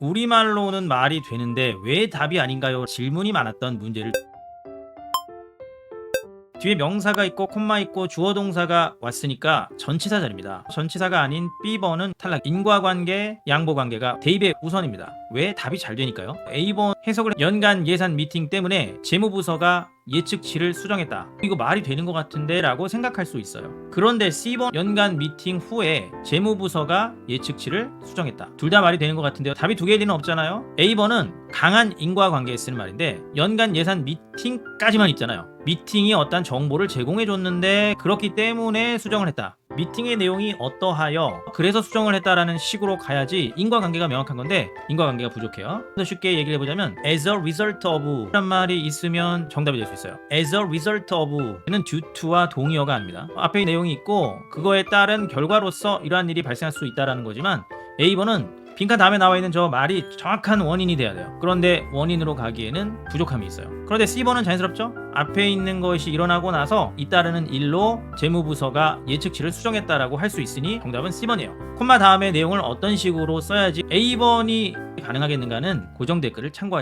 우리말로는 말이 되는데 왜 답이 아닌가요? 질문이 많았던 문제를 뒤에 명사가 있고 콤마 있고 주어 동사가 왔으니까 전치사 자리입니다. 전치사가 아닌 B번은 탈락. 인과관계, 양보관계가 대입의 우선입니다. 왜 답이 잘 되니까요. A번 해석을 연간 예산 미팅 때문에 재무부서가 예측치를 수정했다. 이거 말이 되는 것 같은데 라고 생각할 수 있어요. 그런데 C번 연간 미팅 후에 재무부서가 예측치를 수정했다. 둘 다 말이 되는 것 같은데요. 답이 두 개일 리는 없잖아요. A번은 강한 인과관계에 쓰는 말인데 연간 예산 미팅까지만 있잖아요. 미팅이 어떤 정보를 제공해 줬는데 그렇기 때문에 수정을 했다. 미팅의 내용이 어떠하여 그래서 수정을 했다라는 식으로 가야지 인과관계가 명확한 건데 인과관계가 부족해요. 더 쉽게 얘기를 해보자면 as a result of 란 말이 있으면 정답이 될 수 있어요. as a result of는 due to와 동의어가 아닙니다. 앞에 내용이 있고 그거에 따른 결과로서 이러한 일이 발생할 수 있다라는 거지만 A번은 빈칸 다음에 나와 있는 저 말이 정확한 원인이 돼야 돼요. 그런데 원인으로 가기에는 부족함이 있어요. 그런데 C번은 자연스럽죠? 앞에 있는 것이 일어나고 나서 잇따르는 일로 재무부서가 예측치를 수정했다라고 할 수 있으니 정답은 C번이에요. 콤마 다음에 내용을 어떤 식으로 써야지 A번이 가능하겠는가는 고정 댓글을 참고하